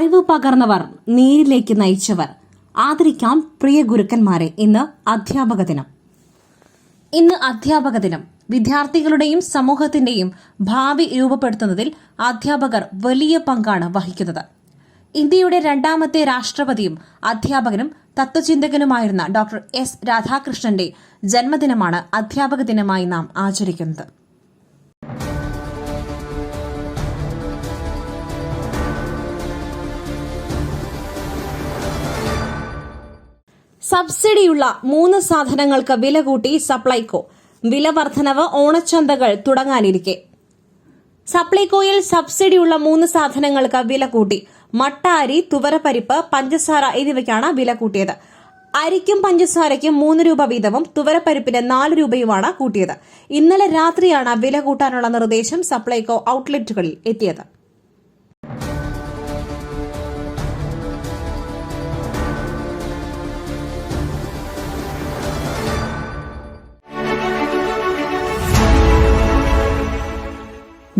അറിവ് പകർന്നവർ നേരിലേക്ക് നയിച്ചവർ. ആദരിക്കാം പ്രിയ ഗുരുക്കന്മാരെ ഇന്ന് അധ്യാപക ദിനം. ഇന്ന് അധ്യാപക ദിനം. വിദ്യാർത്ഥികളുടെയും സമൂഹത്തിന്റെയും ഭാവി രൂപപ്പെടുത്തുന്നതിൽ അധ്യാപകർ വലിയ പങ്കാണ് വഹിക്കുന്നത്. ഇന്ത്യയുടെ രണ്ടാമത്തെ രാഷ്ട്രപതിയും അധ്യാപകനും തത്വചിന്തകനുമായിരുന്ന ഡോക്ടർ എസ് രാധാകൃഷ്ണന്റെ ജന്മദിനമാണ് അധ്യാപക ദിനമായി നാം ആചരിക്കുന്നത്. സബ്സിഡിയുള്ള മൂന്ന് സാധനങ്ങൾക്ക് വില കൂട്ടി സപ്ലൈകോ. വില വർധനവ് ഓണച്ചന്തകൾ തുടങ്ങാനിരിക്കെ. സപ്ലൈകോയിൽ സബ്സിഡിയുള്ള മൂന്ന് സാധനങ്ങൾക്ക് വില കൂട്ടി. മട്ട അരി തുവരപ്പരിപ്പ് പഞ്ചസാര എന്നിവയ്ക്കാണ് വില കൂട്ടിയത്. അരിക്കും പഞ്ചസാരയ്ക്കും മൂന്ന് രൂപ വീതവും തുവരപ്പരിപ്പിന് നാല് രൂപയുമാണ് കൂട്ടിയത്. ഇന്നലെ രാത്രിയാണ് വില കൂട്ടാനുള്ള നിർദ്ദേശം സപ്ലൈകോ ഔട്ട്ലെറ്റുകളിൽ എത്തിയത്.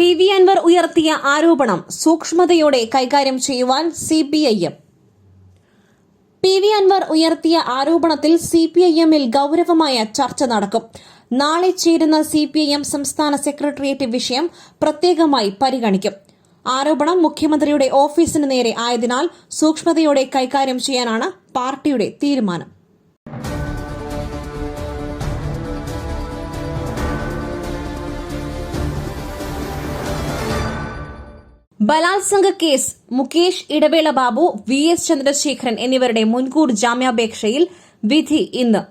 P V Anvar ഉയർത്തിയ ആരോപണം സൂക്ഷ്മതയോടെ കൈകാര്യം ചെയ്യുവാൻ C P I M. P V Anvar ഉയർത്തിയ ആരോപണത്തിൽ സി പി ഐ എമ്മിൽ ഗൌരവമായ ചർച്ച നടക്കും. നാളെ ചേരുന്ന സി പി ഐ എം സംസ്ഥാന സെക്രട്ടേറിയറ്റ് വിഷയം പ്രത്യേകമായി പരിഗണിക്കും. ആരോപണം മുഖ്യമന്ത്രിയുടെ ഓഫീസിന് നേരെ ആയതിനാൽ സൂക്ഷ്മതയോടെ കൈകാര്യം ചെയ്യാനാണ് പാർട്ടിയുടെ തീരുമാനം. ബലാത്സംഗ case Mukesh Idavela Babu V S Chandrasekharan എന്നിവരുടെ മുൻകൂർ ജാമ്യാപേക്ഷയിൽ വിധി ഇന്ന്.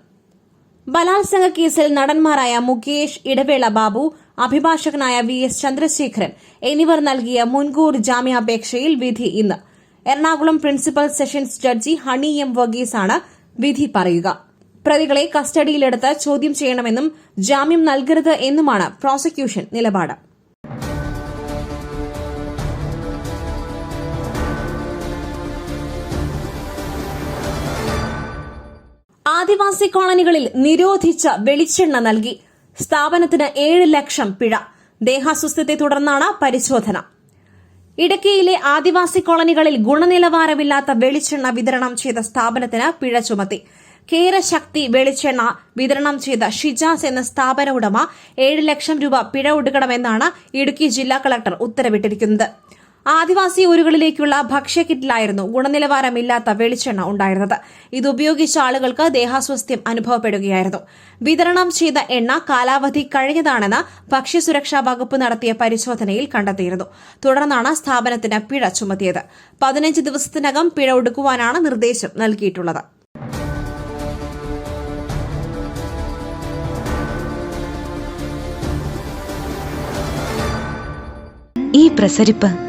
ബലാത്സംഗ കേസിൽ നടന്മാരായ മുകേഷ് ഇടവേള ബാബു അഭിഭാഷകനായ വി എസ് ചന്ദ്രശേഖരൻ എന്നിവർ നൽകിയ മുൻകൂർ ജാമ്യാപേക്ഷയിൽ വിധി ഇന്ന്. Ernakulam principal sessions judge Honey M വർഗീസാണ് വിധി പറയുക. പ്രതികളെ കസ്റ്റഡിയിലെടുത്ത് ചോദ്യം ചെയ്യണമെന്നും ജാമ്യം നൽകരുത് എന്നുമാണ് പ്രോസിക്യൂഷൻ നിലപാട്. ആദിവാസി കോളനികളിൽ നിരോധിച്ച വെളിച്ചെണ്ണ നൽകി. സ്ഥാപനത്തിന് ഏഴ് ലക്ഷം പിഴ. ദേഹാസ്വസ്ഥത്തെ തുടർന്നാണ് പരിശോധന. ഇടുക്കിയിലെ ആദിവാസി കോളനികളിൽ ഗുണനിലവാരമില്ലാത്ത വെളിച്ചെണ്ണ വിതരണം ചെയ്ത സ്ഥാപനത്തിന് പിഴ ചുമത്തി. കേരശക്തി വെളിച്ചെണ്ണ വിതരണം ചെയ്ത ഷിജാസ് എന്ന സ്ഥാപന ഉടമ ഏഴ് ലക്ഷം രൂപ പിഴ ഒടുക്കണമെന്നാണ് ഇടുക്കി ജില്ലാ കളക്ടർ ഉത്തരവിട്ടിരിക്കുന്നത്. ആദിവാസി ഊരുകളിലേക്കുള്ള ഭക്ഷ്യകിറ്റിലായിരുന്നു ഗുണനിലവാരമില്ലാത്ത വെളിച്ചെണ്ണ ഉണ്ടായിരുന്നത്. ഇത് ഉപയോഗിച്ച ആളുകൾക്ക് ദേഹാസ്വസ്ഥ്യം അനുഭവപ്പെടുകയായിരുന്നു. വിതരണം ചെയ്ത എണ്ണ കാലാവധി കഴിഞ്ഞതാണെന്ന് ഭക്ഷ്യസുരക്ഷാ വകുപ്പ് നടത്തിയ പരിശോധനയിൽ കണ്ടെത്തിയിരുന്നു. തുടർന്നാണ് സ്ഥാപനത്തിന് പിഴ ചുമത്തിയത്. പതിനഞ്ച് ദിവസത്തിനകം പിഴ ഒടുക്കുവാനാണ് നിർദ്ദേശം നൽകിയിട്ടുള്ളത്. ഈ പ്രസരിപ്പ്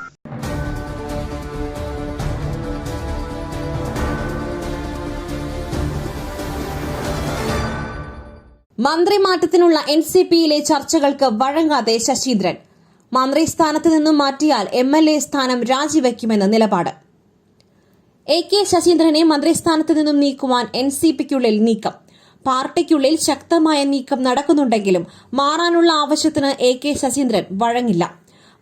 മന്ത്രിമാറ്റത്തിനുള്ള എൻ സി പിയിലെ ചർച്ചകൾക്ക് വഴങ്ങാതെ ശശീന്ദ്രൻ. മന്ത്രി സ്ഥാനത്ത് നിന്നും മാറ്റിയാൽ എം എൽ എ സ്ഥാനം രാജിവെക്കുമെന്ന നിലപാട്. എ കെ ശശീന്ദ്രനെ മന്ത്രിസ്ഥാനത്ത് നിന്നും നീക്കുവാൻ എൻ സി പിക്കുള്ളിൽ നീക്കം. പാർട്ടിക്കുള്ളിൽ ശക്തമായ നീക്കം നടക്കുന്നുണ്ടെങ്കിലും മാറാനുള്ള ആവശ്യത്തിന് എ കെ ശശീന്ദ്രൻ വഴങ്ങില്ല.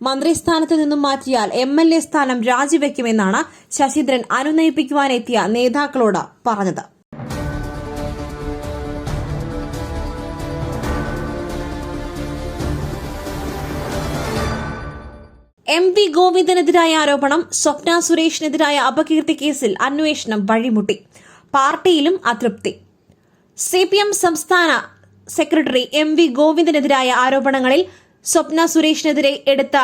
മന്ത്രിസ്ഥാനത്ത് നിന്നും മാറ്റിയാൽ എം എൽ എ സ്ഥാനം രാജിവെക്കുമെന്നാണ് ശശീന്ദ്രൻ അനുനയിപ്പിക്കുവാനെത്തിയ നേതാക്കളോട് പറഞ്ഞത്. എം വി ഗോവിന്ദനെതിരായ ആരോപണം സ്വപ്ന സുരേഷിനെതിരായ അപകീർത്തി കേസിൽ അന്വേഷണം വഴിമുട്ടി. പാർട്ടിയിലും അതൃപ്തി. സി പി എം സംസ്ഥാന സെക്രട്ടറി എം വി ഗോവിന്ദനെതിരായ ആരോപണങ്ങളിൽ സ്വപ്ന സുരേഷിനെതിരെ എടുത്ത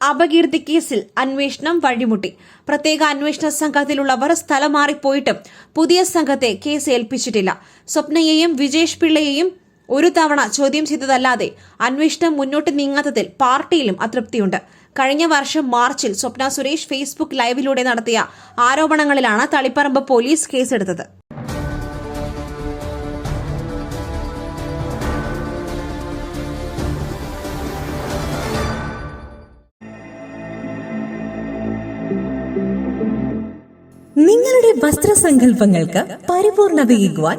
അപകീർത്തി കേസിൽ അന്വേഷണം വഴിമുട്ടി. പ്രത്യേക അന്വേഷണ സംഘത്തിലുള്ളവർ സ്ഥലം മാറിപ്പോയിട്ടും പുതിയ സംഘത്തെ കേസ് ഏൽപ്പിച്ചിട്ടില്ല. സ്വപ്നയെയും വിജേഷ് പിള്ളയെയും ഒരു തവണ ചോദ്യം ചെയ്തതല്ലാതെ അന്വേഷണം മുന്നോട്ട് നീങ്ങാത്തതിൽ പാർട്ടിയിലും അതൃപ്തിയുണ്ട്. കഴിഞ്ഞ വർഷം മാർച്ചിൽ സ്വപ്ന സുരേഷ് ഫേസ്ബുക്ക് ലൈവിലൂടെ നടത്തിയ ആരോപണങ്ങളിലാണ് തളിപ്പറമ്പ് പോലീസ് കേസെടുത്തത്. നിങ്ങളുടെ വസ്ത്രസങ്കല്പങ്ങൾക്ക് പരിപൂർണതയേകുവാൻ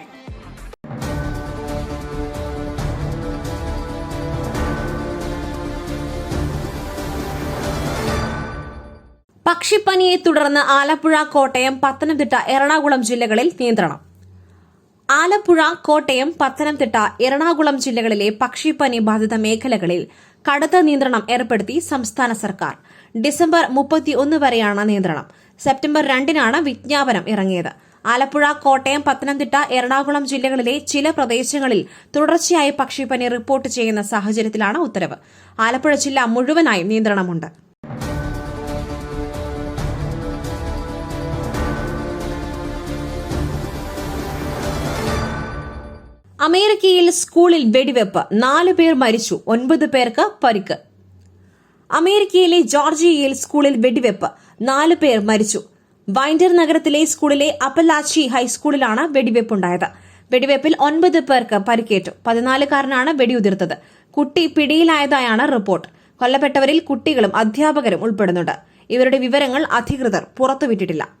പക്ഷിപ്പനിയെ തുടർന്ന് ആലപ്പുഴ കോട്ടയം പത്തനംതിട്ട എറണാകുളം ജില്ലകളിൽ നിയന്ത്രണം. ആലപ്പുഴ കോട്ടയം പത്തനംതിട്ട എറണാകുളം ജില്ലകളിലെ പക്ഷിപ്പനി ബാധിത മേഖലകളിൽ കടുത്ത നിയന്ത്രണം ഏർപ്പെടുത്തി സംസ്ഥാന സർക്കാർ. ഡിസംബർ മുപ്പത്തിയൊന്ന് വരെയാണ് നിയന്ത്രണം. സെപ്റ്റംബർ രണ്ടിനാണ് വിജ്ഞാപനം ഇറങ്ങിയത്. ആലപ്പുഴ കോട്ടയം പത്തനംതിട്ട എറണാകുളം ജില്ലകളിലെ ചില പ്രദേശങ്ങളിൽ തുടർച്ചയായി പക്ഷിപ്പനി റിപ്പോർട്ട് ചെയ്യുന്ന സാഹചര്യത്തിലാണ് ഉത്തരവ്. ആലപ്പുഴ ജില്ല മുഴുവനായും നിയന്ത്രണമുണ്ട്. അമേരിക്കയിൽ സ്കൂളിൽ വെടിവെപ്പ്. നാല് പേർ മരിച്ചു. ഒൻപത് പേർക്ക് പരിക്ക്. അമേരിക്കയിലെ ജോർജിയയിൽ സ്കൂളിൽ വെടിവെപ്പ്. നാല് പേർ മരിച്ചു. വൈൻഡർ നഗരത്തിലെ സ്കൂളിലെ അപ്പലാച്ചി ഹൈസ്കൂളിലാണ് വെടിവെപ്പുണ്ടായത്. വെടിവെപ്പിൽ ഒൻപത് പേർക്ക് പരിക്കേറ്റു. പതിനാലുകാരനാണ് വെടിയുതിർത്തത്. കുട്ടി പിടിയിലായതായാണ് റിപ്പോർട്ട്. കൊല്ലപ്പെട്ടവരിൽ കുട്ടികളും അധ്യാപകരും ഉൾപ്പെടുന്നുണ്ട്. ഇവരുടെ വിവരങ്ങൾ അധികൃതർ പുറത്തുവിട്ടിട്ടില്ല.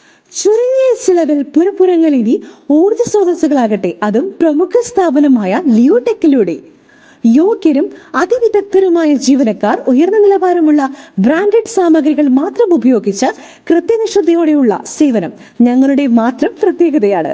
ചുരുങ്ങിയ ചിലവിൽ പുരപ്പുറങ്ങൾ ഇനി ഊർജ സ്രോതസ്സുകളാകട്ടെ. അതും പ്രമുഖ സ്ഥാപനമായ ലിയോടെക്കിലൂടെ. യോഗ്യരും അതിവിദഗ്ധരുമായ ജീവനക്കാർ ഉയർന്ന നിലവാരമുള്ള ബ്രാൻഡഡ് സാമഗ്രികൾ മാത്രം ഉപയോഗിച്ച് കൃത്യനിഷ്ഠതയോടെയുള്ള സേവനം ഞങ്ങളുടെ മാത്രം പ്രത്യേകതയാണ്.